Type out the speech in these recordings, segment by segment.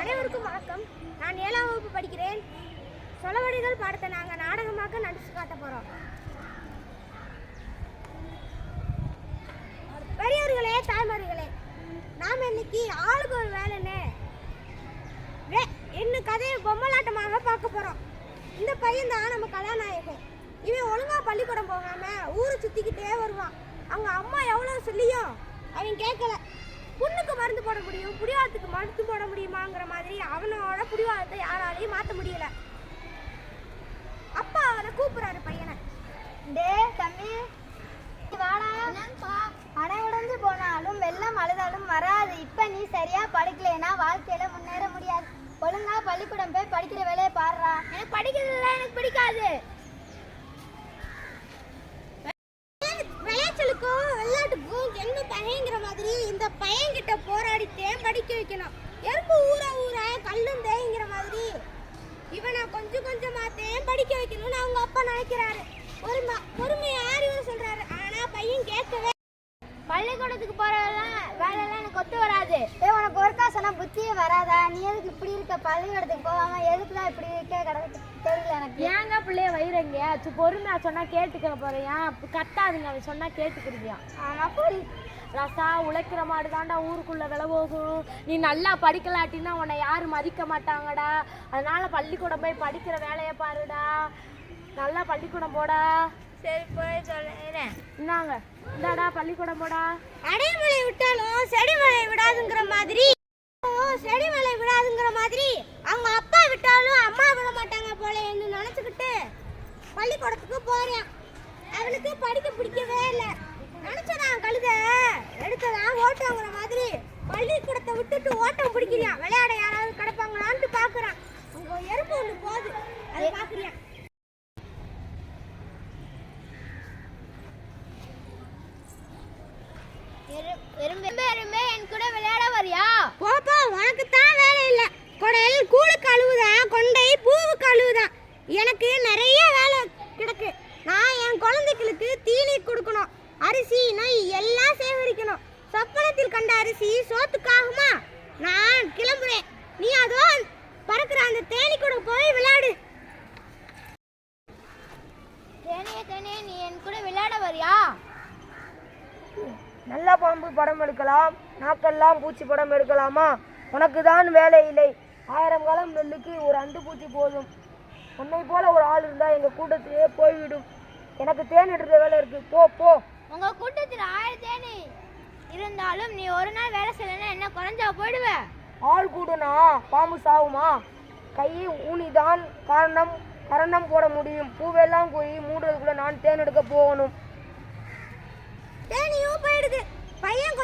அனைவருக்கும் வணக்கம். நான் ஏழாம் வகுப்பு படிக்கிறேன். சொலவடிகள் பாடத்தை நாங்கள் நாடகமாக நடிச்சு காட்ட போகிறோம் பெரியவர்களே தாய்மார்களே நாம் இன்னைக்கு ஆளுக்கு ஒரு வேலைன்னு வே என்ன கதையை பொம்மலாட்டமாக பார்க்க போகிறோம் இந்த பையன் தான் நம்ம கதாநாயகன். இவன் ஒழுங்காக பள்ளிக்கூடம் போகாமல் ஊரை சுற்றிக்கிட்டே வருவான். அவங்க அம்மா எவ்வளோ சொல்லியும் அவன் கேட்கல. புண்ணுக்கு மருந்து போட முடியும் புடிவாதத்துக்கு மருந்து போட முடியுமாங்கிற மாதிரி அவனோட புடிவாதத்தை யாராலையும் மாற்ற முடியல. அப்பா அவனை கூப்பிடுறாரு பையனை. டே தம்பி. வாடா. அணை உடைஞ்சு போனாலும் வெள்ளம் அழுதாலும் வராது. இப்ப நீ சரியா படிக்கலைன்னா வாழ்க்கையில முன்னேற முடியாது. ஒழுங்கா பள்ளிக்கூடம் போய் படிக்கிற வேலையை பாடுறா எனக்கு படிக்கிறதுலாம் எனக்கு பிடிக்காது. பையங்கிற மாதிரி இந்த பையன்கிட்ட போராடித்தேன் படிக்க வைக்கணும். எறும்பு ஊற ஊற கல்லும் தேய்ங்கிற மாதிரி. இவனை கொஞ்சம் கொஞ்சமாத்தேன் படிக்க வைக்கணும்னு அவங்க அப்பா நினைக்கிறாரு. பொறுமை யார் இவர் சொல்றாரு? ஆனா பையன் கேட்கவே பள்ளிக்கூடத்துக்கு போறதெல்லாம் வேலையெல்லாம் எனக்கு ஒத்து வராது. உனக்கு புத்தியே வராதா? நீ எதுக்கு இப்படி இருக்க? பள்ளிக்கூடத்துக்கு போகாம எதுக்குலாம் இப்படி இருக்க? கிடக்கு தெரியல எனக்கு. ஏங்க பிள்ளைய வைரங்க? சு பொறுமையா சொன்னா கேட்டுக்க போறியா கத்தாதுங்க. அவன் சொன்னா கேட்டுக்கிறீங்க ஆமா புரி ரசா உழைக்கிற மாடு தாண்டா ஊருக்குள்ள விலை போகும் நீ நல்லா படிக்கலாட்டினா உன்னை யாரும் மதிக்க மாட்டாங்கடா. அதனால பள்ளிக்கூடம் போய் படிக்கிற வேலையை பாருடா. நல்லா பள்ளிக்கூடம் போடா. சரி போய் சொல்லுறேன் இந்தாங்க. இந்தாடா பள்ளிக்கூடம் போடா. அடைமழை விட்டாலும் செடிமழை விடாதுங்கிற மாதிரி. செடிமழை விடாதுங்கிற மாதிரி அவங்க அப்பா விட்டாலும் அம்மா விட மாட்டாங்க போல என்று நினைச்சுக்கிட்டு பள்ளிக்கூடத்துக்கு போறேன். அவனுக்கு படிக்க பிடிக்கவே இல்லை. நினைச்சதான் கழுத எடுத்ததான் ஓட்டங்கிற மாதிரி பள்ளிக்கூடத்தை விட்டுட்டு ஓட்டம் பிடிக்கிறான் விளையாட யாராவது கிடப்பாங்களான்ட்டு பாக்குறான். அங்க எறும்பு ஒண்ணு போகுது. அது பாக்குறியா? எறும்பு எறும்பே என் கூட விளையாட வரியா? போப்பா உனக்கு தான் வேலை இல்லை. குடல் கூழுக்கு அழுவுதான் கொண்டை பூவுக்கு அழுவுதான். எனக்கு நிறைய வேலை கிடக்கு. நான் என் குழந்தைகளுக்கு தீனி கொடுக்கணும். அரிசி நெய் எல்லாம் சேகரிக்கணும். சொப்பனத்தில் கண்ட அரிசி சோத்துக்காகுமா? நான் கிளம்புறேன். நீ அதோ பறக்கிற அந்த தேனி கூட போய் விளையாடு. தேனியே தேனியே நீ என் கூட விளையாட வரியா? நல்ல பாம்பு படம் எடுக்கலாம். நாக்கெல்லாம் பூச்சி படம் எடுக்கலாமா? உனக்கு தான் வேலை இல்லை. ஆயிரம் காலம் நெல்லுக்கு ஒரு அண்டு பூச்சி போதும். உன்னை போல ஒரு ஆள் இருந்தால் எங்கள் கூட்டத்திலே போய்விடும். எனக்கு தேன் எடுக்கிற வேலை இருக்கு. போ போ. உங்க கூட்டத்தில் ஆயிரம் தேனி இருந்தாலும் நீ ஒரு நாள் வேலை செய்யலைன்னா என்ன குறைஞ்சா போயிடுவ? ஆள் கூடுனா பாம்பு சாவுமா? கையை ஊனிதான் காரணம். கரணம் போட முடியும். பூவெல்லாம் போய் மூடுறதுக்குள்ள நான் தேன் எடுக்க போகணும். தேனியும்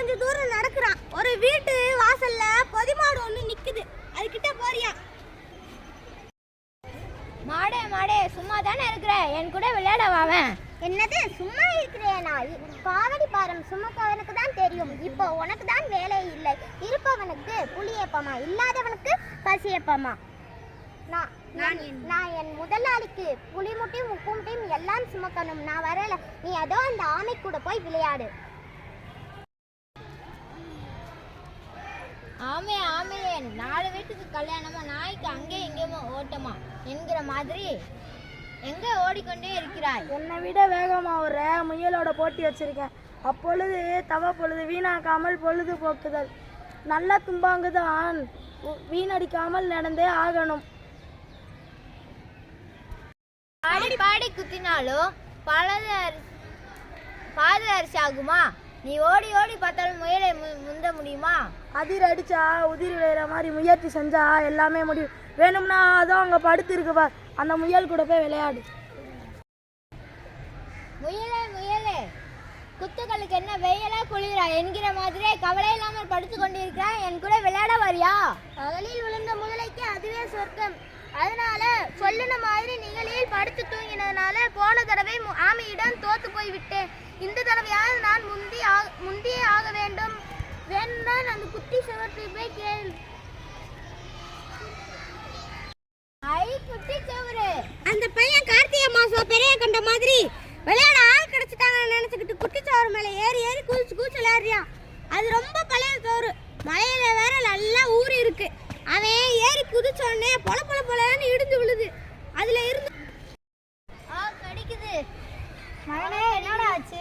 கொஞ்சம் தூரம் நடக்கிறான். ஒரு வீட்டு வாசல்ல பொதிமாடு ஒண்ணு நிக்குது. அது கிட்ட போறியா? மாடே மாடே சும்மா தானே இருக்கிற? என் கூட விளையாட வாவேன் என்னது சும்மா இருக்கிறேனா காவடி பாரம் சுமப்பவனுக்கு தான் தெரியும். இப்போ உனக்கு தான் வேலை இல்லை. இருப்பவனுக்கு புளியப்பமா இல்லாதவனுக்கு பசியப்பமா நான் நான் நான் என் முதலாளிக்கு புளிமுட்டையும் உப்பு முட்டையும் எல்லாம் சுமக்கணும். நான் வரல. நீ அதோ அந்த ஆமை கூட போய் விளையாடு. ஆமே ஆமே. நாலு வீட்டுக்கு கல்யாணமா? நாய்க்கு அங்கே எங்கேயுமோ ஓட்டமா? என்கிற மாதிரி எங்க ஓடிக்கொண்டே இருக்கிறாய்? என்னை விட வேகமாக ஒரு முயலோட போட்டி வச்சிருக்கேன். அப்பொழுது தவ பொழுது வீணாக்காமல் பொழுது போக்குதல். நல்ல தும்பாங்குதான். வீணடிக்காமல் நடந்தே ஆகணும். பாடி பாடி குத்தினாலும் பலது அரி பாது அரிசி ஆகுமா? நீ ஓடி ஓடி பார்த்தாலும் முயலை மு- முந்த முடியுமா? அதிர் அடிச்சா உதிரி விளையிற மாதிரி முயற்சி செஞ்சா எல்லாமே முடியும் வேணும்னா அதோ அங்கே படுத்து இருக்கு பார். அந்த முயல் கூட போய் விளையாடு. முயலே முயலே. குத்துக்களுக்கு என்ன வெயிலா குளிரா என்கிற மாதிரியே கவலை இல்லாமல் படுத்து கொண்டிருக்கிறாய். என் கூட விளையாட வரியா? பகலில் விழுந்த முதலைக்கு அதுவே சொர்க்கம். அதனால சொல்லுன மாதிரி நிகழில் படுத்து தூங்கினதுனால போன தடவை ஆமையிடம் தோத்து போய் விட்டேன் இந்த தடவையாவது நான் முந்தி முந்தியே ஆக வேண்டும். வேணும்னால் அந்த குட்டி சுவற்றில் போய் கேள். ஐ குட்டி சவரு அந்த பையன் கார்த்திகை மாசம் பெரிய கண்ட மாதிரி விளையாட ஆள் கிடைச்சிட்டாங்கன்னு நினைச்சுக்கிட்டு குட்டிச்சோறு மேல ஏறி ஏறி குதிச்சு குதிச்சு விளையாடுறியான் அது ரொம்ப பழைய சோறு. மலையில வேற நல்லா ஊறி இருக்கு. அவன் ஏறி குதிச்ச உடனே பொல பொல பொலன்னு இடிஞ்சு விழுது. அதுல இருந்து கடிக்குது. மகனே என்னடா ஆச்சு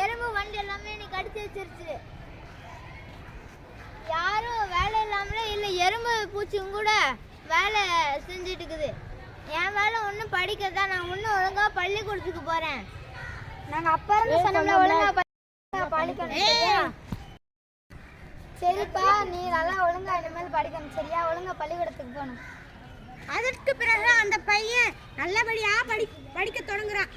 எறும்பு வண்டு எல்லாமே நீ கடிச்சு வச்சிருச்சு. யாரும் வேலை இல்லாமலே இல்லை எறும்பு பூச்சியும் கூட வேலை செஞ்சுட்டு இருக்குது. என் வேலை ஒன்றும் படிக்கிறதா நான் இன்னும் ஒழுங்கா பள்ளிக்கூடத்துக்கு போறேன். நாங்கள் அப்பா இருந்து சொன்னோம்ல ஒழுங்கா படி- படிக்கணும் சரிப்பா நீ நல்லா ஒழுங்கா இனிமேல் படிக்கணும் சரியா? ஒழுங்கா பள்ளிக்கூடத்துக்கு போகணும். அதற்கு பிறகு அந்த பையன் நல்லபடியா படி படிக்க தொடங்குறான்.